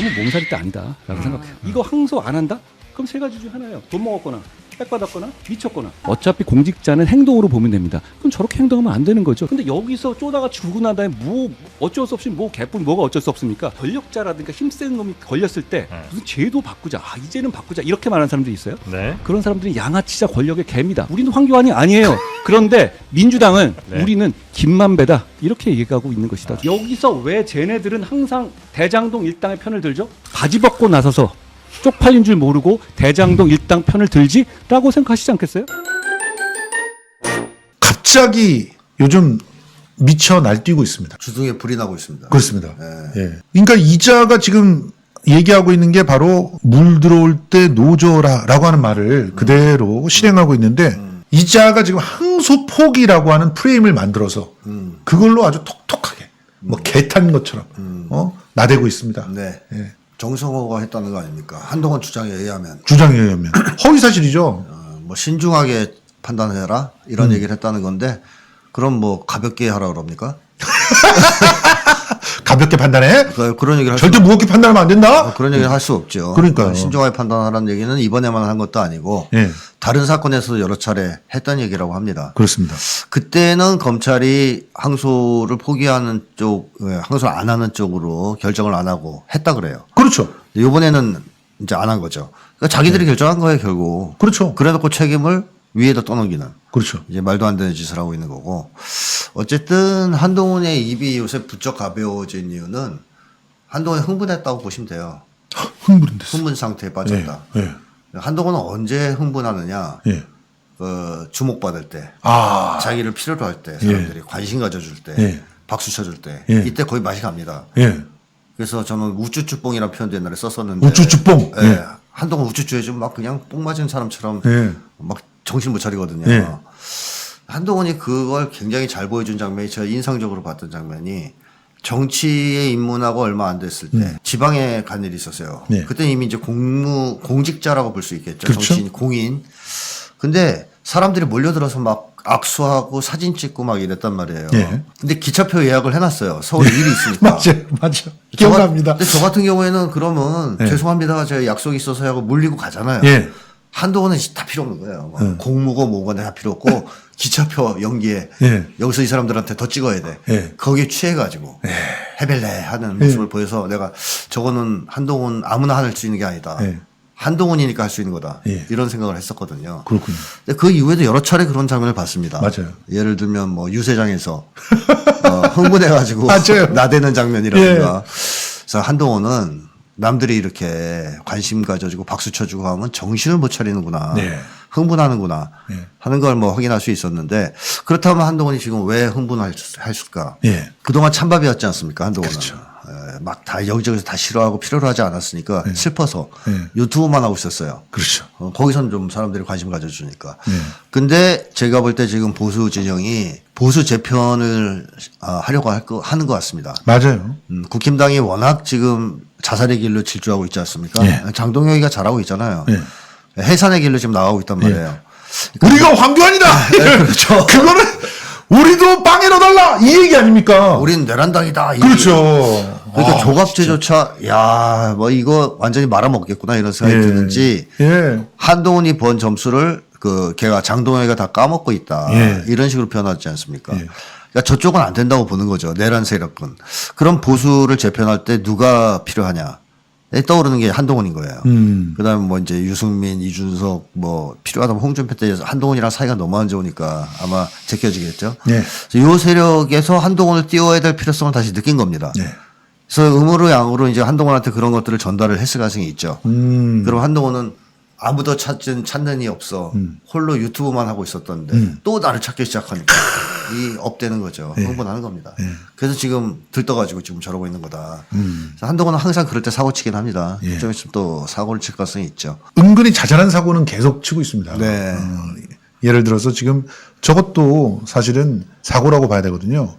그러면 몸살이 때 아니다라고 생각해요. 이거 항소 안 한다? 그럼 세 가지 중 하나예요. 돈 먹었거나 빽받았거나 미쳤거나 어차피 공직자는 행동으로 보면 됩니다. 그럼 저렇게 행동하면 안 되는 거죠. 근데 여기서 쪼다가 죽고 난 다음에 뭐 어쩔 수 없이 뭐 개뿔 뭐가 어쩔 수 없습니까? 권력자라든가 힘센 놈이 걸렸을 때 네. 무슨 제도 바꾸자. 아 이제는 바꾸자. 이렇게 말하는 사람들이 있어요. 네. 그런 사람들이 양아치자 권력의 개입니다. 우리는 황교안이 아니에요. 그런데 민주당은 네. 우리는 김만배다 이렇게 얘기하고 있는 것이다. 여기서 왜 쟤네들은 항상 대장동 일당의 편을 들죠? 바지 벗고 나서서 쪽팔린 줄 모르고 대장동 일당 편을 들지라고 생각하시지 않겠어요? 갑자기 요즘 미쳐 날뛰고 있습니다. 주둥이에 불이 나고 있습니다. 그렇습니다. 네. 예. 그러니까 이자가 지금 얘기하고 있는 게 바로 물 들어올 때 노조라라고 하는 말을 그대로 실행하고 있는데 이자가 지금 항소폭이라고 하는 프레임을 만들어서 음. 그걸로 아주 톡톡하게 뭐 개탄 것처럼 어? 나대고 있습니다. 네. 예. 정성호가 했다는 거 아닙니까? 한동훈 주장에 의하면 주장에 의하면 허위 사실이죠. 어, 뭐 신중하게 판단해라 이런 음. 얘기를 했다는 건데 그럼 뭐 가볍게 하라 그럽니까? 가볍게 판단해. 그, 그런 얘기를 할 수, 절대 무겁게 판단하면 안 된다. 어, 그런 얘기를 할 수 없죠. 그러니까요. 어, 신중하게 판단하라는 얘기는 이번에만 한 것도 아니고 예. 다른 사건에서도 여러 차례 했던 얘기라고 합니다. 그렇습니다. 그때는 검찰이 항소를 포기하는 쪽, 예, 항소를 안 하는 쪽으로 결정을 안 하고 했다 그래요. 그렇죠. 이번에는 이제 안 한 거죠. 그러니까 자기들이 결정한 거예요, 결국. 그렇죠. 그래놓고 책임을 위에다 떠넘기는. 그렇죠. 이제 말도 안 되는 짓을 하고 있는 거고. 어쨌든 한동훈의 입이 요새 부쩍 가벼워진 이유는 한동훈이 흥분했다고 보시면 돼요. 흥분됐어. 흥분 상태에 빠졌다. 예. 예. 한동훈은 언제 흥분하느냐? 예. 어, 주목받을 때. 아. 자기를 필요로 할 때. 사람들이 관심 가져줄 때. 예. 박수 쳐줄 때. 예. 이때 거의 맛이 갑니다. 예. 그래서 저는 우쭈쭈뽕이라는 표현도 옛날에 썼었는데. 우쭈쭈뽕. 예. 예. 한동훈 우쭈쭈 해주면 막 그냥 뽕 맞은 사람처럼 예. 막 정신 못 차리거든요. 예. 한동훈이 그걸 굉장히 잘 보여준 장면이 제가 인상적으로 봤던 장면이 정치에 입문하고 얼마 안 됐을 때 지방에 간 일이 있었어요. 음. 네. 그때 이미 이제 공무 공직자라고 볼 수 있겠죠. 그렇죠. 정치인 공인. 근데 사람들이 몰려들어서 막 악수하고 사진 찍고 막 이랬단 말이에요. 예. 근데 기차표 예약을 해놨어요. 서울에 일이 있으니까. 맞아, 맞아. 기억납니다. 저, 저 같은 경우에는 그러면 예. 죄송합니다. 제가 약속이 있어서 하고 물리고 가잖아요. 예. 한동훈은 다 필요 없는 거예요. 뭐 공무고 뭐고 다 필요 없고 기차표 연기에 예. 여기서 이 사람들한테 더 찍어야 돼. 예. 거기에 취해가지고 해벨레 하는 모습을 보여서 내가 저거는 한동훈 아무나 할 수 있는 게 아니다. 예. 한동훈이니까 할 수 있는 거다. 예. 이런 생각을 했었거든요. 그렇군요. 근데 그 이후에도 여러 차례 그런 장면을 봤습니다. 맞아요. 예를 들면 뭐 유세장에서 어, 흥분해가지고. 나대는 장면이라든가. 예. 그래서 한동훈은 남들이 이렇게 관심 가져주고 박수 쳐주고 하면 정신을 못 차리는구나. 네. 흥분하는구나. 네. 하는 걸 뭐 확인할 수 있었는데 그렇다면 한동훈이 지금 왜 흥분했을까? 예. 그동안 찬밥이었지 않습니까? 한동훈은. 그렇죠. 막다 여기저기서 다 싫어하고 필요로 하지 않았으니까 슬퍼서 네. 유튜브만 하고 있었어요. 그렇죠. 어, 거기선 좀 사람들이 관심 가져주니까. 네. 근데 제가 볼 때 지금 보수 진영이 보수 재편을 아, 하려고 할 거, 하는 것 같습니다. 맞아요. 음, 국힘당이 워낙 지금 자살의 길로 질주하고 있지 않습니까? 예. 장동혁이가 잘하고 있잖아요. 예. 해산의 길로 지금 나가고 있단 말이에요. 우리가 황교안이다! 그렇죠. 그거는 우리도 빵에 넣어달라! 이 얘기 아닙니까? 우린 내란당이다. 이- 그렇죠. 그러니까 아, 조갑제조차 야, 뭐 이거 완전히 말아먹겠구나 이런 생각이 예. 드는지 예. 한동훈이 번 점수를 그 걔가 장동혁이가 다 까먹고 있다. 예. 이런 식으로 표현하지 않습니까? 예. 그러니까 저쪽은 안 된다고 보는 거죠. 내란 세력은. 그럼 보수를 재편할 때 누가 필요하냐? 에 떠오르는 게 한동훈인 거예요. 음. 그다음에 뭐 이제 유승민, 이준석 뭐 필요하다면 홍준표 때 한동훈이랑 사이가 너무 안 좋으니까 아마 제껴지겠죠. 예. 그래서 이 세력에서 한동훈을 띄워야 될 필요성을 다시 느낀 겁니다. 예. 그래서 음으로 양으로 이제 한동훈한테 그런 것들을 전달을 했을 가능성이 있죠. 음. 그럼 한동훈은 아무도 찾는 찾는 이 없어 홀로 유튜브만 하고 있었던데 또 나를 찾기 시작하니까 이 업되는 거죠. 흥분하는 겁니다. 그래서 지금 들떠가지고 지금 저러고 있는 거다. 그래서 한동훈은 항상 그럴 때 사고 치긴 합니다. 예. 좀 있으면 또 사고를 칠 가능성이 있죠. 은근히 자잘한 사고는 계속 치고 있습니다. 네. 어, 예를 들어서 지금 저것도 사실은 사고라고 봐야 되거든요.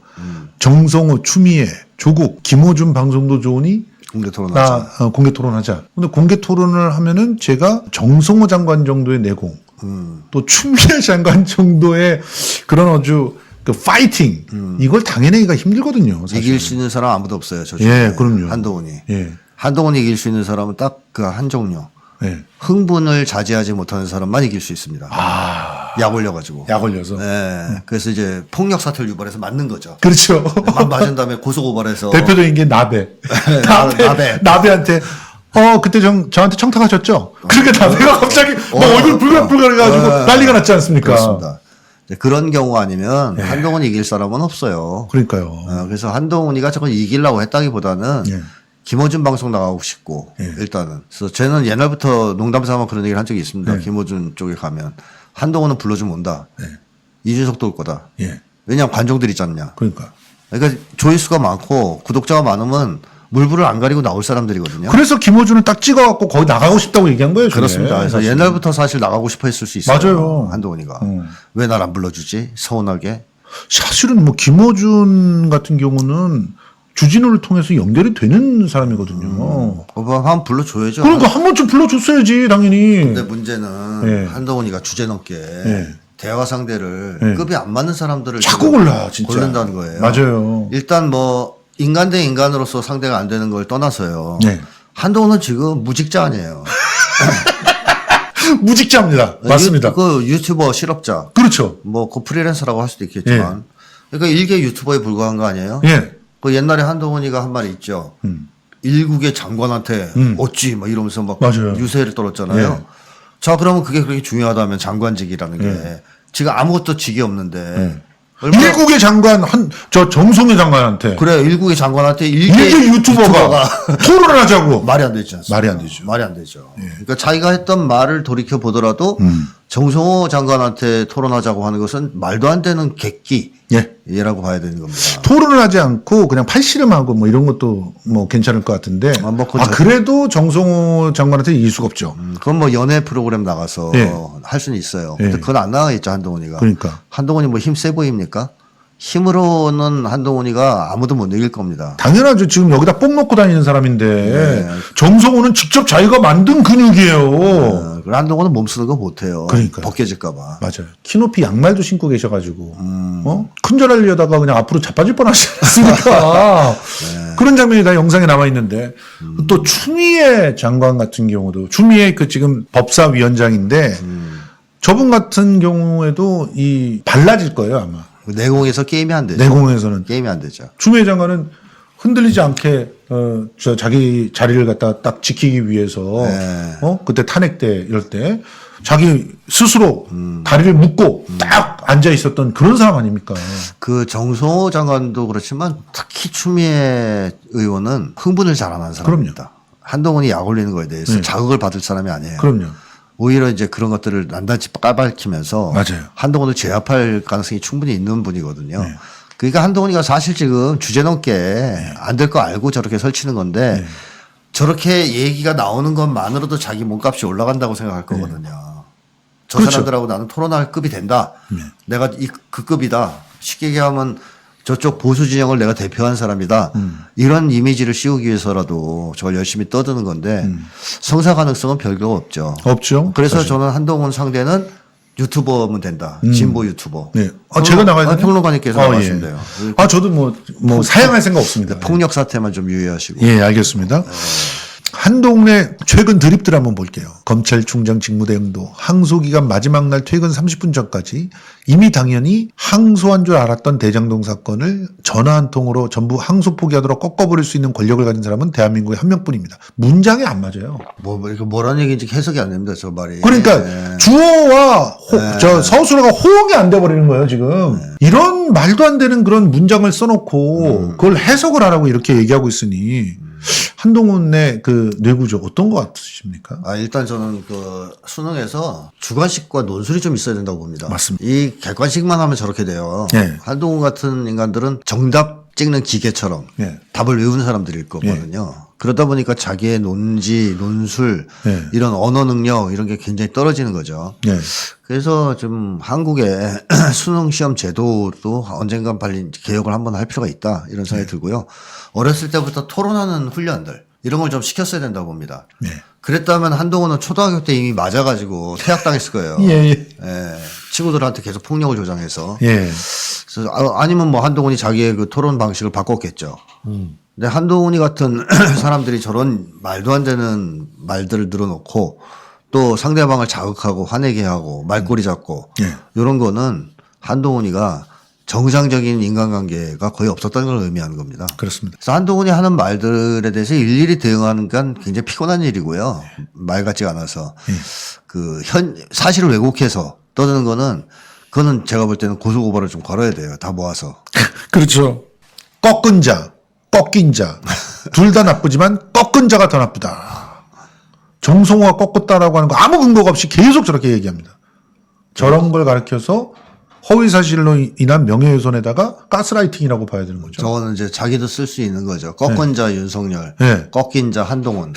정성호, 추미애, 조국, 김호준 방송도 좋으니 공개 토론하죠. 나 어, 공개 토론하자. 근데 공개 토론을 하면은 제가 정성호 장관 정도의 내공, 음. 또 추미애 장관 정도의 그런 아주 그 파이팅 이걸 당해내기가 힘들거든요. 사실. 이길 수 있는 사람 아무도 없어요. 저 예, 중에. 그럼요. 한동훈이. 예. 한동훈이 이길 수 있는 사람은 딱 그한 종류. 네. 흥분을 자제하지 못하는 사람만 이길 수 있습니다. 약 올려가지고. 약 올려서. 네. 그래서 이제 폭력 사태를 유발해서 맞는 거죠. 그렇죠. 막 맞은 다음에 고소 고발해서 대표적인 게 나베. 나베. 나베. 나베한테 어 그때 정, 저한테 청탁하셨죠? 그러니까 나베가 갑자기 막 얼굴 불글불글해가지고 어. 난리가 났지 않습니까? 그렇습니다. 이제 그런 경우 아니면 한동훈이 이길 사람은 없어요. 그러니까요. 어, 그래서 한동훈이가 저걸 이기려고 했다기보다는 예. 김어준 방송 나가고 싶고 예. 일단은 그래서 저는 옛날부터 농담 삼아 그런 얘기를 한 적이 있습니다. 예. 김어준 쪽에 가면 한동훈은 불러주면 온다. 예. 이준석도 올 거다. 예. 왜냐하면 관종들이 있지 않냐. 그러니까. 그러니까 조회수가 많고 구독자가 많으면 물불을 안 가리고 나올 사람들이거든요. 그래서 김호준은 딱 찍어갖고 거기 나가고 싶다고 얘기한 거예요. 저게. 그렇습니다. 그래서 사실. 옛날부터 사실 나가고 싶어 했을 수 있어요. 맞아요. 한동훈이가. 음. 왜날 안 불러주지? 서운하게. 사실은 뭐 김호준 같은 경우는 주진우를 통해서 연결이 되는 사람이거든요. 오빠 한번 불러줘야죠. 그러니까 한 번쯤 불러줬어야지 당연히. 근데 문제는 예. 한동훈이가 주제 넘게 예. 대화 상대를 예. 급이 안 맞는 사람들을 자꾸 지금 골라 진짜. 고른다는 거예요. 맞아요. 일단 뭐 인간 대 인간으로서 상대가 안 되는 걸 떠나서요. 네. 한동훈은 지금 무직자 아니에요. 무직자입니다. 맞습니다. 유, 그 유튜버 실업자. 그렇죠. 뭐 그 프리랜서라고 할 수도 있겠지만. 그러니까 일개 유튜버에 불과한 거 아니에요? 예. 그 옛날에 한동훈이가 한 말이 있죠. 음. 일국의 장관한테 음. 어찌 막 이러면서 막 맞아요. 유세를 떨었잖아요. 예. 자 그러면 그게 그렇게 중요하다면 장관직이라는 게 지금 아무것도 직이 없는데 예. 얼마나 일국의 장관 한 저 정성의 장관한테 그래 일국의 장관한테 일개, 일개 유튜버가, 토론을 하자고 말이 안 되지 않습니까? 말이 안 되죠. 예. 말이 안 되죠. 그러니까 자기가 했던 말을 돌이켜 보더라도 음. 정성호 장관한테 토론하자고 하는 것은 말도 안 되는 객기. 예. 예라고 봐야 되는 겁니다. 토론을 하지 않고 그냥 팔씨름하고 뭐 이런 것도 뭐 괜찮을 것 같은데 아, 뭐아 저- 그래도 정성호 장관한테 이길 수가 없죠. 음, 그건 뭐 연애 프로그램 나가서 예. 할 수는 있어요. 예. 근데 그건 안 나와 있죠 한동훈이가. 그러니까. 한동훈이 뭐 힘 세 보입니까? 힘으로는 한동훈이가 아무도 못 이길 겁니다. 당연하죠. 지금 여기다 뽕 넣고 다니는 사람인데 네. 정성호는 직접 자기가 만든 근육이에요. 어, 그리고 한동훈은 몸 쓰는 거 못해요. 그러니까요. 벗겨질까봐. 맞아요. 키높이 양말도 신고 계셔가지고 음. 어 큰절하려다가 그냥 앞으로 자빠질 뻔하지 않습니까? 네. 그런 장면이 다 영상에 남아 있는데 음. 또 추미애 장관 같은 경우도 추미애 그 지금 법사위원장인데 음. 저분 같은 경우에도 이 발라질 거예요 아마 내공에서 게임이 안 되죠. 내공에서는 게임이 안 되죠. 추미애 장관은 흔들리지 않게 어, 저 자기 자리를 갖다 딱 지키기 위해서 네. 어 그때 탄핵 때 이럴 때 자기 스스로 음. 다리를 묶고 딱 앉아 있었던 그런 사람 아닙니까? 그 정성호 장관도 그렇지만 특히 추미애 의원은 흥분을 잘안 하는 사람입니다. 한동훈이 약 올리는 거에 대해서 네. 자극을 받을 사람이 아니에요. 그럼요. 오히려 이제 그런 것들을 난단지 까발키면서 맞아요. 한동훈을 제압할 가능성이 충분히 있는 분이거든요. 네. 그러니까 한동훈이가 사실 지금 주제 넘게 안될 거 알고 저렇게 설치는 건데 네. 저렇게 얘기가 나오는 것만으로도 자기 몸값이 올라간다고 생각할 거거든요. 저 그렇죠. 사람들하고 나는 토론할 급이 된다. 네. 내가 이, 그 급이다. 쉽게 얘기하면 저쪽 보수 진영을 내가 대표한 사람이다. 음. 이런 이미지를 씌우기 위해서라도 저걸 열심히 떠드는 건데 음. 성사 가능성은 별로 없죠. 없죠. 그래서 사실. 저는 한동훈 상대는 유튜버면 된다. 진보 유튜버. 네. 아, 제가 나가야 아? 평론가님께서 아, 나가시면 예. 돼요. 아 저도 뭐 뭐 사양할 생각 없습니다. 폭력 사태만 좀 유의하시고. 예, 알겠습니다. 한동훈의 최근 드립들 한번 볼게요. 검찰총장 직무대행도 항소기간 마지막 날 퇴근 30분 전까지 이미 당연히 항소한 줄 알았던 대장동 사건을 전화 한 통으로 전부 항소 포기하도록 꺾어버릴 수 있는 권력을 가진 사람은 대한민국에 한 명뿐입니다. 문장이 안 맞아요. 뭐, 뭐 이거 뭐라는 얘기인지 해석이 안 됩니다. 저 말이. 그러니까 예. 주어와 호- 저 서술어가 호응이 안 돼 버리는 거예요 지금 이런 말도 안 되는 그런 문장을 써놓고 그걸 해석을 하라고 이렇게 얘기하고 있으니 한동훈의 그 뇌구조 어떤 것 같으십니까? 아, 일단 저는 그 수능에서 주관식과 논술이 좀 있어야 된다고 봅니다. 맞습니다. 이 객관식만 하면 저렇게 돼요. 네. 한동훈 같은 인간들은 정답 찍는 기계처럼 네. 답을 외우는 사람들일 거거든요. 그러다 보니까 자기의 논지, 논술, 네. 이런 언어 능력 이런 게 굉장히 떨어지는 거죠. 네. 그래서 좀 한국의 수능 시험 제도도 언젠간 빨리 개혁을 한번 할 필요가 있다 이런 생각이 네. 들고요. 어렸을 때부터 토론하는 훈련들 이런 걸 좀 시켰어야 된다고 봅니다. 네. 그랬다면 한동훈은 초등학교 때 이미 맞아가지고 퇴학당했을 거예요. 예, 예. 예. 친구들한테 계속 폭력을 조장해서. 예. 그래서 아- 아니면 뭐 한동훈이 자기의 그 토론 방식을 바꿨겠죠. 근데 한동훈이 같은 사람들이 저런 말도 안 되는 말들을 늘어놓고 또 상대방을 자극하고 화내게 하고 말꼬리 잡고 예. 이런 거는 한동훈이가 정상적인 인간관계가 거의 없었다는 걸 의미하는 겁니다. 그렇습니다. 그래서 한동훈이 하는 말들에 대해서 일일이 대응하는 건 굉장히 피곤한 일이고요. 말 같지가 않아서 그현 사실을 왜곡해서 떠드는 거는 그거는 제가 볼 때는 고소고발을 좀 걸어야 돼요. 다 모아서. 그렇죠. 꺾은 자, 꺾인 자. 둘 다 나쁘지만 꺾은 자가 더 나쁘다. 정성호가 꺾었다라고 하는 거 아무 근거가 없이 계속 저렇게 얘기합니다. 저런 걸 가르쳐서 허위 사실로 인한 명예훼손에다가 가스라이팅이라고 봐야 되는 거죠. 저거는 이제 자기도 쓸 수 있는 거죠. 꺾은 자 윤석열, 네. 꺾인 자 한동훈.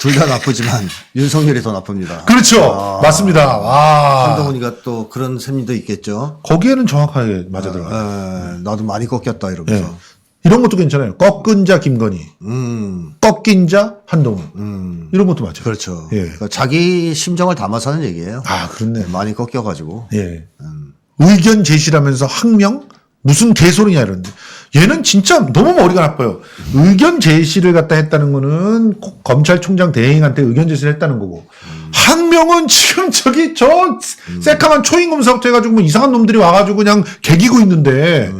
둘 다 나쁘지만 윤석열이 더 나쁩니다. 그렇죠. 맞습니다. 와. 한동훈이가 또 그런 셈도 있겠죠. 거기에는 정확하게 맞아 들어가요. 에, 나도 많이 꺾였다 이러면서. 예. 이런 것도 괜찮아요. 꺾은 자 김건희, 음, 꺾인 자 한동훈. 음. 이런 것도 맞아요. 그렇죠. 예. 그러니까 자기 심정을 담아서 하는 얘기예요. 아, 그렇네. 많이 꺾여가지고. 예. 의견 제시라면서 항명? 무슨 개소리냐 이런데. 얘는 진짜 너무 머리가 나빠요. 의견 제시를 갖다 했다는 거는 꼭 검찰총장 대행한테 의견 제시를 했다는 거고. 항명은 지금 저기 저 새카만 초임 검사부터 해가지고 뭐 이상한 놈들이 와가지고 그냥 개기고 있는데.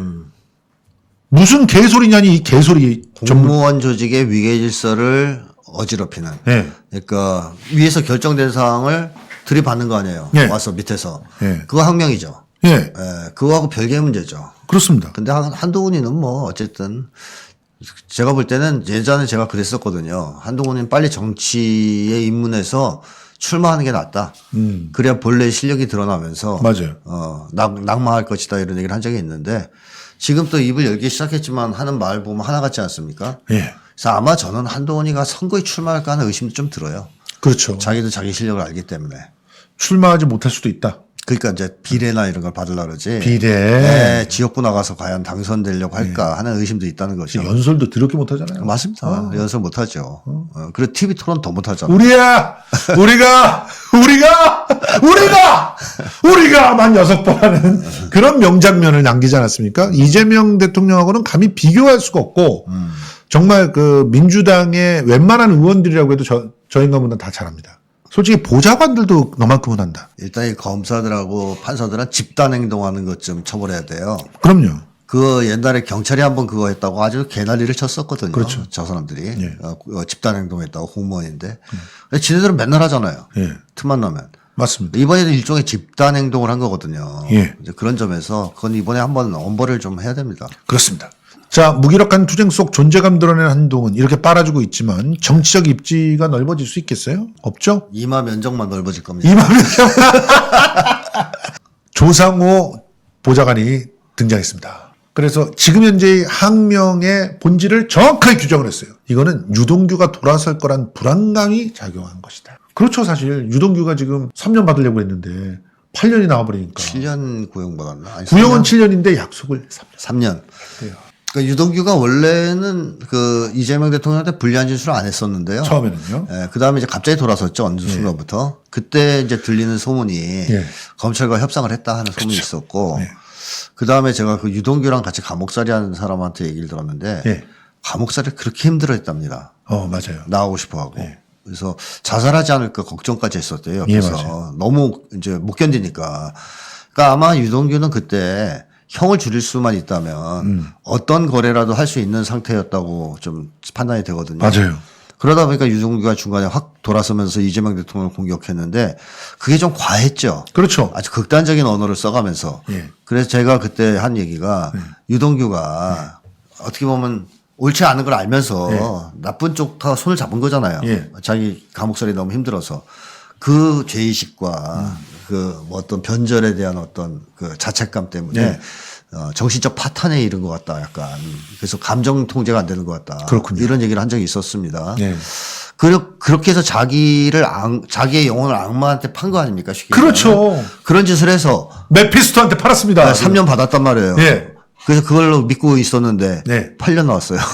무슨 개소리냐니 이 개소리. 전문. 공무원 조직의 위계 질서를 어지럽히는. 예. 그러니까 위에서 결정된 사항을 들이받는 거 아니에요. 예. 와서 밑에서. 예. 그거 항명이죠. 예. 예, 그거하고 별개의 문제죠. 그렇습니다. 근데 한- 한동훈이는 뭐 어쨌든 제가 볼 때는 예전에 제가 그랬었거든요. 한동훈은 빨리 정치에 입문해서 출마하는 게 낫다. 그래야 본래 실력이 드러나면서 음. 맞아요. 어, 낙, 낙마할 것이다 이런 얘기를 한 적이 있는데 지금 또 입을 열기 시작했지만 하는 말 보면 하나 같지 않습니까? 예. 그래서 아마 저는 한동훈이가 선거에 출마할까 하는 의심도 좀 들어요. 그렇죠. 자기도 자기 실력을 알기 때문에. 출마하지 못할 수도 있다. 그러니까 이제 비례나 이런 걸 받으려 그러지. 비례. 네, 지역구 나가서 과연 당선되려고 할까 하는 의심도 있다는 거죠. 연설도 더럽게 못하잖아요. 맞습니다. 연설 못하죠. 어. 그리고 TV 토론 더 못하잖아. 우리야, 우리가, 우리가, 우리가, 우리가 만 여섯 번 하는 그런 명장면을 남기지 않았습니까? 이재명 대통령하고는 감히 비교할 수가 없고, 정말 그 민주당의 웬만한 의원들이라고 해도 저, 저 인간보다 다 잘합니다. 솔직히 보좌관들도 너만큼은 한다. 일단 이 검사들하고 판사들은 집단 행동하는 것 좀 처벌해야 돼요. 그럼요. 그 옛날에 경찰이 한번 그거 했다고 아주 개난리를 쳤었거든요. 그렇죠. 저 사람들이 예. 어, 어, 집단 행동했다고 공무원인데 근데 지네들은 맨날 하잖아요. 예. 틈만 나면 맞습니다. 이번에도 일종의 집단 행동을 한 거거든요. 예. 그런 점에서 그건 이번에 한번 엄벌을 좀 해야 됩니다. 그렇습니다. 자, 무기력한 투쟁 속 존재감 드러낸 한동훈 이렇게 빨아주고 있지만 정치적 입지가 넓어질 수 있겠어요? 없죠? 이마 면적만 넓어질 겁니다. 이만면 조상호 보좌관이 등장했습니다. 그래서 지금 현재의 항명의 본질을 정확하게 규정을 했어요. 이거는 유동규가 돌아설 거란 불안감이 작용한 것이다. 그렇죠, 사실 유동규가 지금 3년 받으려고 했는데 8년이 나와버리니까 7년 구형 받았나? 아니, 구형은 7년인데 약속을 3년. 3년. 그래요. 그러니까 유동규가 원래는 그 이재명 대통령한테 불리한 진술을 안 했었는데요. 처음에는요. 예, 그 다음에 이제 갑자기 돌아섰죠. 어느 순간부터. 그때 이제 들리는 소문이 예. 검찰과 협상을 했다 하는 소문이 있었고, 예. 그 다음에 제가 그 유동규랑 같이 감옥살이 하는 사람한테 얘기를 들었는데, 예. 감옥살이 그렇게 힘들어 했답니다. 어, 맞아요. 나오고 싶어 하고. 그래서 자살하지 않을까 걱정까지 했었대요. 예, 그래서. 너무 이제 못 견디니까. 그러니까 아마 유동규는 그때 형을 줄일 수만 있다면 음. 어떤 거래라도 할 수 있는 상태였다고 좀 판단이 되거든요. 맞아요. 그러다 보니까 유동규가 중간에 확 돌아서면서 이재명 대통령을 공격했는데 그게 좀 과했죠. 그렇죠. 아주 극단적인 언어를 써가면서. 예. 그래서 제가 그때 한 얘기가 유동규가 어떻게 보면 옳지 않은 걸 알면서 나쁜 쪽 다 손을 잡은 거잖아요. 예. 자기 감옥살이 너무 힘들어서 그 죄의식과 그뭐 어떤 변절에 대한 어떤 그 자책감 때문에 예. 어, 정신적 파탄에 이른 것 같다. 약간 그래서 감정 통제가 안 되는 것 같다. 그렇군요. 이런 얘기를 한 적이 있었습니다. 예. 그러, 그렇게 해서 자기를 악, 자기의 영혼을 악마한테 판 거 아닙니까? 쉽게 그렇죠. 그런 짓을 해서 메피스토한테 팔았습니다. 3년 받았단 말이에요. 예. 그래서 그걸로 믿고 있었는데 네. 8년 나왔어요.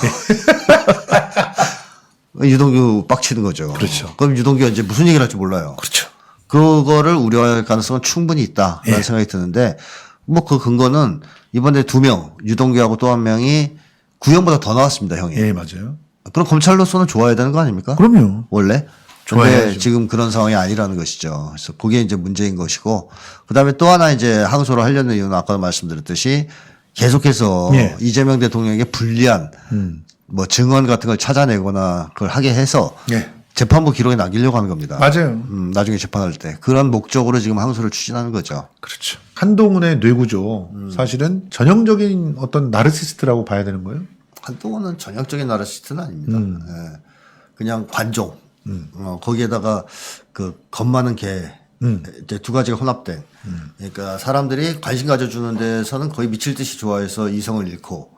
유동규 빡치는 거죠. 그렇죠. 그럼 유동규가 이제 무슨 얘기를 할지 몰라요. 그렇죠. 그거를 우려할 가능성은 충분히 있다라는 예. 생각이 드는데 뭐 그 근거는 이번에 두 명, 유동규하고 또 한 명이 구형보다 더 나왔습니다, 형이. 예, 맞아요. 그럼 검찰로서는 좋아야 되는 거 아닙니까? 그럼요. 원래. 근데 지금 그런 상황이 아니라는 것이죠. 그래서 그게 이제 문제인 것이고, 그 다음에 또 하나 이제 항소를 하려는 이유는 아까 말씀드렸듯이 계속해서 예. 이재명 대통령에게 불리한 음. 뭐 증언 같은 걸 찾아내거나 그걸 하게 해서 예. 재판부 기록에 남기려고 하는 겁니다. 맞아요. 음, 나중에 재판할 때 그런 목적으로 지금 항소를 추진하는 거죠. 그렇죠. 한동훈의 뇌구조 사실은 전형적인 어떤 나르시스트라고 봐야 되는 거예요. 한동훈은 전형적인 나르시스트는 아닙니다. 음. 예. 그냥 관종. 어, 거기에다가 그 겁 많은 개. 음. 이제 두 가지가 혼합된. 그러니까 사람들이 관심 가져주는 데서는 거의 미칠 듯이 좋아해서 이성을 잃고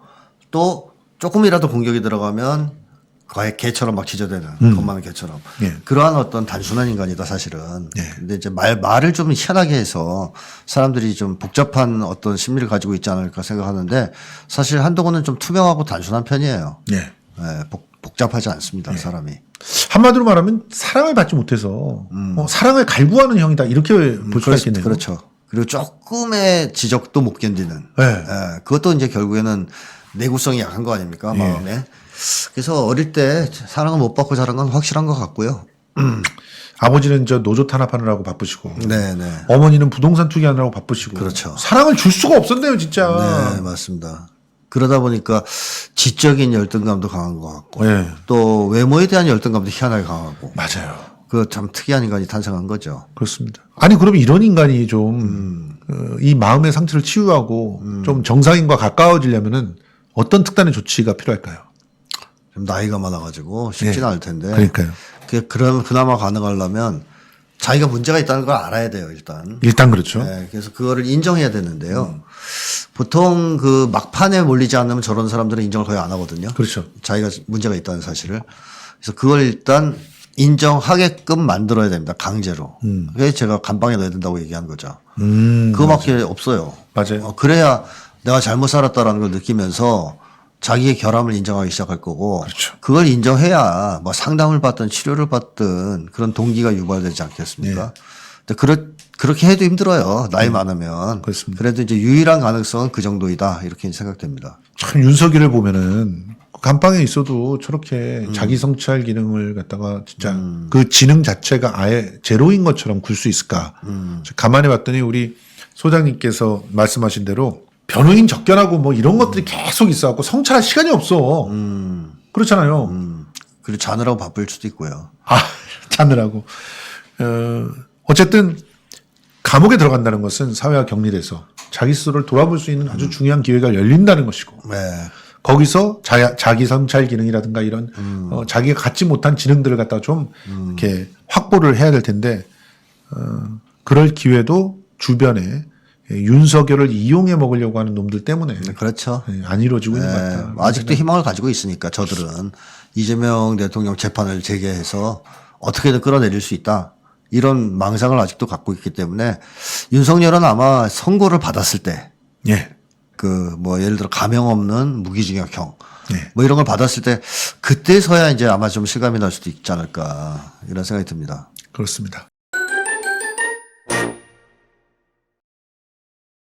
또 조금이라도 공격이 들어가면 거의 개처럼 막 지저대는 겁 많은 개처럼 음. 예. 그러한 어떤 단순한 인간이다 사실은. 예. 근데 이제 말 말을 좀 희한하게 해서 사람들이 좀 복잡한 어떤 심리를 가지고 있지 않을까 생각하는데 사실 한동훈은 좀 투명하고 단순한 편이에요. 예. 예, 복, 복잡하지 않습니다 사람이. 한마디로 말하면 사랑을 받지 못해서 어, 사랑을 갈구하는 형이다 이렇게 볼 수가 있겠네요. 그렇죠. 그리고 조금의 지적도 못 견디는. 네. 예, 그것도 이제 결국에는 내구성이 약한 거 아닙니까 예. 마음에. 그래서 어릴 때 사랑을 못 받고 자란 건 확실한 것 같고요. 아버지는 저 노조 탄압하느라고 바쁘시고 네네. 어머니는 부동산 투기하느라고 바쁘시고 그렇죠. 사랑을 줄 수가 없었네요 진짜. 네 맞습니다. 그러다 보니까 지적인 열등감도 강한 것 같고 예. 또 외모에 대한 열등감도 희한하게 강하고 맞아요. 그 참 특이한 인간이 탄생한 거죠. 그렇습니다. 아니 그럼 이런 인간이 좀 음. 어, 이 마음의 상처를 치유하고 좀 정상인과 가까워지려면은 어떤 특단의 조치가 필요할까요? 좀 나이가 많아가지고 쉽지는 않을 텐데. 네. 그러니까요. 그, 그럼 그나마 가능하려면 자기가 문제가 있다는 걸 알아야 돼요, 일단. 일단 그렇죠. 네, 그래서 그거를 인정해야 되는데요. 보통 그 막판에 몰리지 않으면 저런 사람들은 인정을 거의 안 하거든요. 그렇죠. 자기가 문제가 있다는 사실을. 그래서 그걸 일단 인정하게끔 만들어야 됩니다. 강제로. 그게 제가 감방에 넣어야 된다고 얘기한 거죠. 음, 그거밖에 없어요. 맞아요. 어, 그래야 내가 잘못 살았다라는 걸 느끼면서 자기의 결함을 인정하기 시작할 거고 그렇죠. 걸 인정해야 뭐 상담을 받든 치료를 받든 그런 동기가 유발되지 않겠습니까? 네. 그렇, 그렇게 해도 힘들어요. 나이 많으면. 그렇습니다. 그래도 이제 유일한 가능성은 그 정도이다. 이렇게 생각됩니다. 참 윤석열을 보면은 감방에 있어도 저렇게 자기 성찰 기능을 갖다가 진짜 그 지능 자체가 아예 제로인 것처럼 굴 수 있을까? 가만히 봤더니 우리 소장님께서 말씀하신 대로 변호인 접견하고 뭐 이런 것들이 계속 있어갖고 성찰할 시간이 없어. 그렇잖아요. 음, 그리고 자느라고 바쁠 수도 있고요. 아, 찾느라고. 어, 어쨌든 감옥에 들어간다는 것은 사회가 격리돼서 자기 스스로를 돌아볼 수 있는 아주 중요한 기회가 열린다는 것이고 네. 거기서 자, 자기 성찰 기능이라든가 이런 어, 자기가 갖지 못한 지능들을 갖다가 좀 이렇게 확보를 해야 될 텐데 어, 그럴 기회도 주변에 예, 윤석열을 이용해 먹으려고 하는 놈들 때문에 그렇죠. 예, 안 이루어지고 있는 것 네, 같다. 아직도 희망을 가지고 있으니까 저들은 이재명 대통령 재판을 재개해서 어떻게든 끌어내릴 수 있다. 이런 망상을 아직도 갖고 있기 때문에 윤석열은 아마 선고를 받았을 때 예. 그 뭐 예를 들어 가명 없는 무기징역형 네. 뭐 이런 걸 받았을 때 그때서야 이제 아마 좀 실감이 날 수도 있지 않을까 이런 생각이 듭니다. 그렇습니다.